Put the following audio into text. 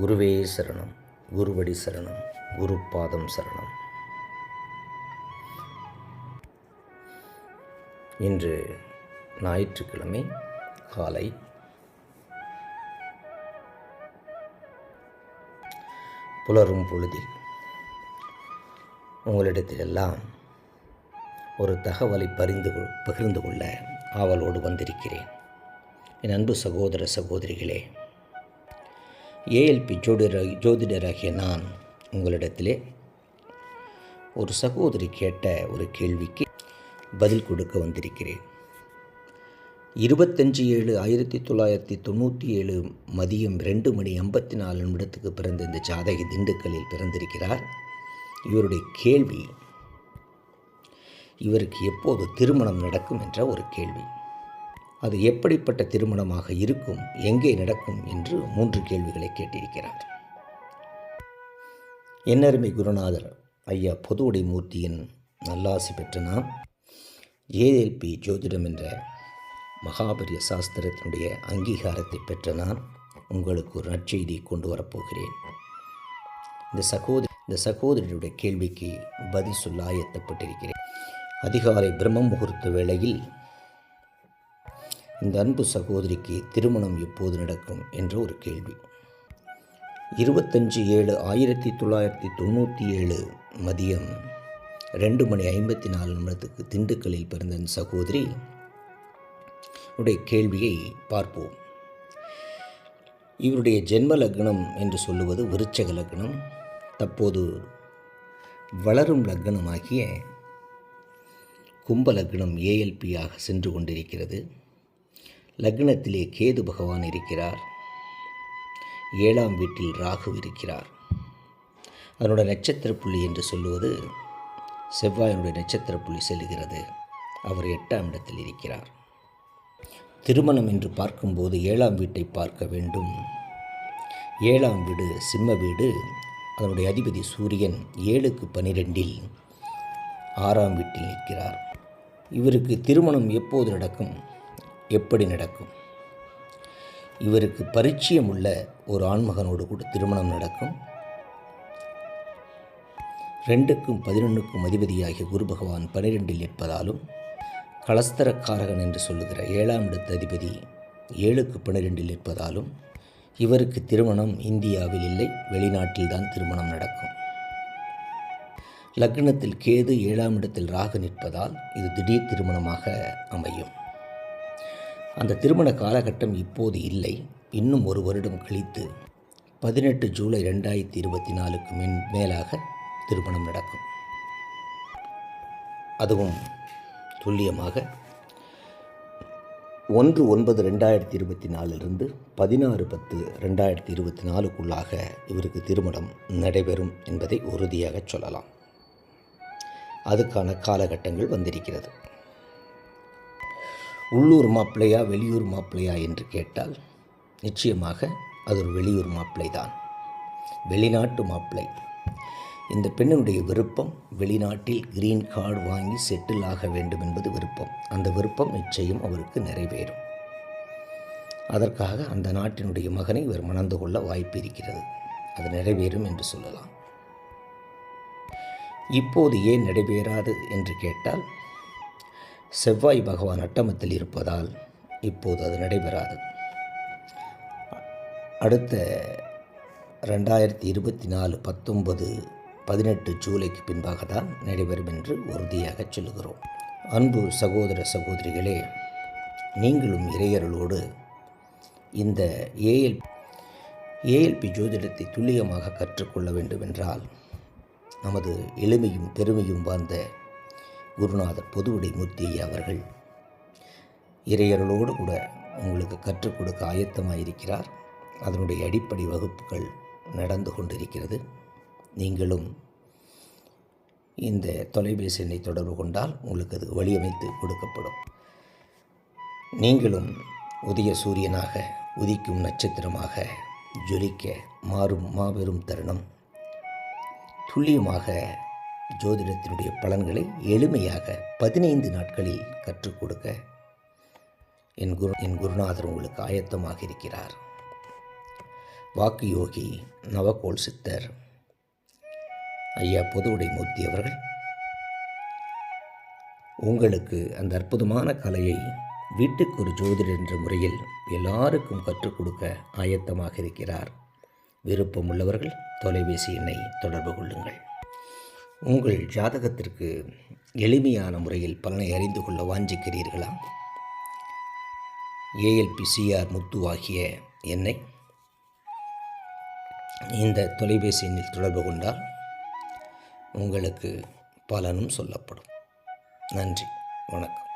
குருவே சரணம் குருவடி சரணம் குருபாதம் சரணம். இன்று ஞாயிற்றுக்கிழமை காலை புலரும் பொழுதில் உங்களிடத்திலெல்லாம் ஒரு தகவலை பரிந்து கொள்- பகிர்ந்து கொள்ள ஆவலோடு வந்திருக்கிறேன். என் அன்பு சகோதர சகோதரிகளே ஏஎல்பி ஜோதிடர் ஜோதிடராகிய நான் உங்களிடத்திலே ஒரு சகோதரி கேட்ட ஒரு கேள்விக்கு பதில் கொடுக்க வந்திருக்கிறேன். இருபத்தஞ்சு ஏழு ஆயிரத்தி தொள்ளாயிரத்தி தொண்ணூற்றி ஏழு மதியம் ரெண்டு மணி ஐம்பத்தி நாலு நிமிடத்துக்கு பிறந்த இந்த ஜாதகி திண்டுக்கல்லில் பிறந்திருக்கிறார். இவருடைய கேள்வி இவருக்கு எப்போது திருமணம் நடக்கும் என்ற ஒரு கேள்வி. அது எப்படிப்பட்ட திருமணமாக இருக்கும் எங்கே நடக்கும் என்று மூன்று கேள்விகளை கேட்டிருக்கிறார். என்னருமை குருநாதர் ஐயா பொது மூர்த்தியின் நல்லாசி பெற்ற நாம் ஏஎல்பி ஜோதிடம் என்ற மகாபரிய சாஸ்திரத்தினுடைய அங்கீகாரத்தை பெற்ற நான் உங்களுக்கு ஒரு நற்செய்தி கொண்டு வரப்போகிறேன். இந்த சகோதரி இந்த சகோதரியுடைய கேள்விக்கு பதில் சொல்ல ஆயத்தப்பட்டிருக்கிறேன். அதிகாலை பிரம்ம முகூர்த்த வேளையில் இந்த அன்பு சகோதரிக்கு திருமணம் எப்போது நடக்கும் என்ற ஒரு கேள்வி. இருபத்தஞ்சு ஏழு ஆயிரத்தி தொள்ளாயிரத்தி தொண்ணூற்றி ஏழு மதியம் ரெண்டு மணி ஐம்பத்தி நாலு நிமிடத்துக்கு திண்டுக்கல்லில் பிறந்த சகோதரி உடைய கேள்வியை பார்ப்போம். இவருடைய ஜென்ம லக்னம் என்று சொல்லுவது விருச்சக லக்னம். தற்போது வளரும் லக்னமாகிய கும்ப லக்னம் ஏஎல்பியாக சென்று கொண்டிருக்கிறது. லக்னத்திலே கேது பகவான் இருக்கிறார். ஏழாம் வீட்டில் ராகு இருக்கிறார். அதனோட நட்சத்திர புள்ளி என்று சொல்லுவது செவ்வாயினுடைய நட்சத்திர புள்ளி செல்கிறது. அவர் எட்டாம் இடத்தில் இருக்கிறார். திருமணம் என்று பார்க்கும்போது ஏழாம் வீட்டை பார்க்க வேண்டும். ஏழாம் வீடு சிம்ம வீடு. அதனுடைய அதிபதி சூரியன் ஏழுக்கு பனிரெண்டில் ஆறாம் வீட்டில் நிற்கிறார். இவருக்கு திருமணம் எப்போது நடக்கும்? எப்படி நடக்கும்? இவருக்கு பரிச்சயம் உள்ள ஒரு ஆண்மகனோடு கூட திருமணம் நடக்கும். ரெண்டுக்கும் பதினொன்றுக்கும் அதிபதியாகிய குரு பகவான் பனிரெண்டில் நிற்பதாலும் கலஸ்தரக்காரகன் என்று சொல்லுகிற ஏழாம் இடத்து அதிபதி ஏழுக்கு பன்னிரெண்டில் நிற்பதாலும் இவருக்கு திருமணம் இந்தியாவில் இல்லை வெளிநாட்டில்தான் திருமணம் நடக்கும். லக்னத்தில் கேது ஏழாம் இடத்தில் ராகு நிற்பதால் இது திடீர் திருமணமாக அமையும். அந்த திருமண காலகட்டம் இப்போது இல்லை. இன்னும் ஒரு வருடம் கழித்து பதினெட்டு ஜூலை ரெண்டாயிரத்தி இருபத்தி நாலுக்கு மின் மேலாக திருமணம் நடக்கும். அதுவும் துல்லியமாக ஒன்று ஒன்பது ரெண்டாயிரத்தி இருபத்தி நாலிலிருந்து பதினாறு பத்து ரெண்டாயிரத்தி இருபத்தி நாலுக்குள்ளாக இவருக்கு திருமணம் நடைபெறும் என்பதை உறுதியாக சொல்லலாம். அதுக்கான காலகட்டங்கள் வந்திருக்கிறது. உள்ளூர் மாப்பிள்ளையா வெளியூர் மாப்பிள்ளையா என்று கேட்டால் நிச்சயமாக அது ஒரு வெளியூர் மாப்பிள்ளை தான் வெளிநாட்டு மாப்பிள்ளை. இந்த பெண்ணினுடைய விருப்பம் வெளிநாட்டில் கிரீன் கார்டு வாங்கி செட்டில் ஆக வேண்டும் என்பது விருப்பம். அந்த விருப்பம் நிச்சயம் அவருக்கு நிறைவேறும். அதற்காக அந்த நாட்டினுடைய மகனை இவர் மணந்து கொள்ள வாய்ப்பு இருக்கிறது. அது நிறைவேறும் என்று சொல்லலாம். இப்போது ஏன் நடைபெறாது என்று கேட்டால் செவ்வாய் பகவான் அட்டமத்தில் இருப்பதால் இப்போது அது நடைபெறாது. அடுத்த ரெண்டாயிரத்தி இருபத்தி நாலு பத்தொன்பது பதினெட்டு ஜூலைக்கு பின்பாக தான் நடைபெறும் என்று உறுதியாக சொல்லுகிறோம். அன்பு சகோதர சகோதரிகளே நீங்களும் இறையர்களோடு இந்த ஏஎல் ஏஎல்பி ஜோதிடத்தை துல்லியமாக கற்றுக்கொள்ள வேண்டுமென்றால் நமது எளிமையும் பெருமையும் வாழ்ந்த குருநாதர் பொதுவுடை மூர்த்தி அவர்கள் இறையர்களோடு கூட உங்களுக்கு கற்றுக் கொடுக்க ஆயத்தமாயிருக்கிறார். அதனுடைய அடிப்படை வகுப்புகள் நடந்து கொண்டிருக்கிறது. நீங்களும் இந்த தொலைபேசி எண்ணை தொடர்பு கொண்டால் உங்களுக்கு அது வழியமைத்து கொடுக்கப்படும். நீங்களும் உதய சூரியனாக உதிக்கும் நட்சத்திரமாக ஜொலிக்க மாறும் மாபெரும் தருணம். துல்லியமாக ஜோதிடத்தினுடைய பலன்களை எளிமையாக பதினைந்து நாட்களில் கற்றுக் கொடுக்க என் குரு என் குருநாதர் உங்களுக்கு ஆயத்தமாக இருக்கிறார். வாக்கு யோகி நவகோல் சித்தர் ஐயா பொதுவுடை மூர்த்தி அவர்கள் உங்களுக்கு அந்த அற்புதமான கலையை வீட்டுக்கு ஒரு ஜோதிடர் என்ற முறையில் எல்லாருக்கும் கற்றுக் கொடுக்க ஆயத்தமாக இருக்கிறார். விருப்பம் உள்ளவர்கள் தொலைபேசி எண்ணை தொடர்பு கொள்ளுங்கள். உங்கள் ஜாதகத்திற்கு எளிமையான முறையில் பலனை அறிந்து கொள்ள வாஞ்சிக்கிறீர்களா? ஏஎல்பி சிஆர் முத்து ஆகிய என்னை இந்த தொலைபேசி எண்ணில் தொடர்பு கொண்டால் உங்களுக்கு பலனும் சொல்லப்படும். நன்றி வணக்கம்.